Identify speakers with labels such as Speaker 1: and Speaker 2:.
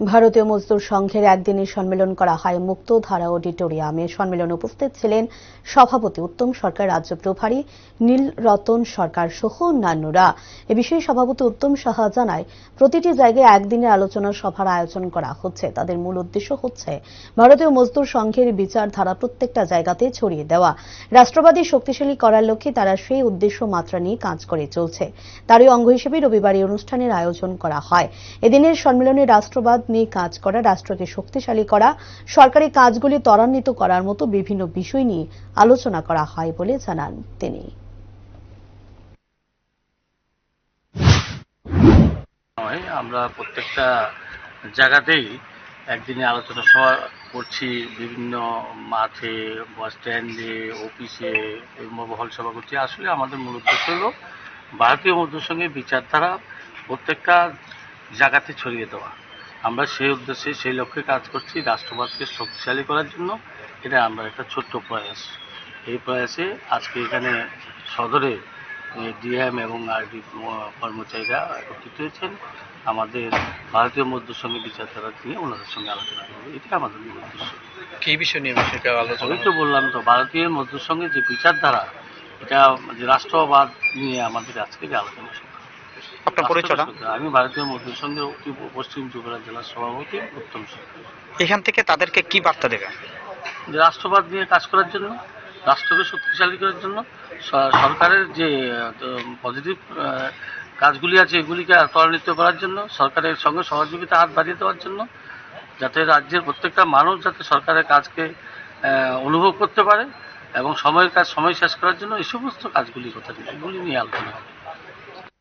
Speaker 1: ভারতীয় মজদুর সংঘের একদিনের সম্মেলন করা হয় মুক্তধারা অডিটোরিয়ামে। সম্মেলনে উপস্থিত ছিলেন সভাপতি উত্তম সরকার, রাজ্য প্রভারী নীল রতন সরকার সহ অন্যান্যরা। এ বিষয়ে সভাপতি উত্তম সাহা জানায়, প্রতিটি জায়গায় একদিনের আলোচনা সভার আয়োজন করা হচ্ছে। তাদের মূল উদ্দেশ্য হচ্ছে ভারতীয় মজদুর সংঘের বিচারধারা প্রত্যেকটা জায়গাতে ছড়িয়ে দেওয়া। রাষ্ট্রবাদী শক্তিশালী করার লক্ষ্যে তারা সেই উদ্দেশ্য মাত্রা নিয়ে কাজ করে চলছে। তারই অঙ্গ হিসেবে রবিবার এই অনুষ্ঠানের আয়োজন করা হয়। এদিনের সম্মেলনে রাষ্ট্রবাদ নিয়ে কাজ করা, রাষ্ট্রকে শক্তিশালী করা, সরকারি কাজগুলি ত্বরান্বিত করার মতো বিভিন্ন বিষয় নিয়ে আলোচনা করা হয় বলে জানান তিনি।
Speaker 2: আমরা প্রত্যেকটা জায়গাতেই একদিনে আলোচনা সভা করছি, বিভিন্ন মাঠে বাস স্ট্যান্ডে অফিসে মহল সভা করছি। আসলে আমাদের মূল উদ্দেশ্য হলো ভারতীয় মধ্যের সঙ্গে বিচারধারা প্রত্যেকটা জায়গাতে ছড়িয়ে দেওয়া। আমরা সেই উদ্দেশ্যে সেই লক্ষ্যে কাজ করছি রাষ্ট্রবাদকে শক্তিশালী করার জন্য। এটা আমরা একটা ছোট্ট প্রয়াস। এই প্রয়াসে আজকে এখানে সদরে ডিএম এবং আরডি কর্মচারীরা একত্রিত হয়েছেন। আমাদের ভারতীয় মধ্যের সঙ্গে বিচারধারা নিয়ে ওনাদের সঙ্গে আলোচনা করব এটাই আমাদের মূল উদ্দেশ্য।
Speaker 3: কি বিষয় নিয়ে বিষয়টা আলোচনা
Speaker 2: তো বললাম তো ভারতীয় মধ্যের সঙ্গে যে বিচারধারা এটা যে রাষ্ট্রবাদ নিয়ে আমাদের আজকে যে আলোচনা।
Speaker 3: আপনার পরিচয়টা?
Speaker 2: আমি ভারতীয় মধ্যের সঙ্গে পশ্চিম ত্রিপুরা জেলার সভাপতি উত্তম
Speaker 3: এখান থেকে তাদেরকে কি বার্তা দেবেন?
Speaker 2: যে রাষ্ট্রবাদ নিয়ে কাজ করার জন্য রাষ্ট্রকে শক্তিশালী করার জন্য সরকারের যে পজিটিভ কাজগুলি আছে এগুলিকে ত্বরান্বিত করার জন্য সরকারের সঙ্গে সহযোগিতা হাত বাড়িয়ে দেওয়ার জন্য যাতে রাজ্যের প্রত্যেকটা মানুষ যাতে সরকারের কাজকে অনুভব করতে পারে এবং সময়ের কাজ সময় শেষ করার জন্য এই সমস্ত কাজগুলি কথা এগুলি নিয়ে আলোচনা হবে।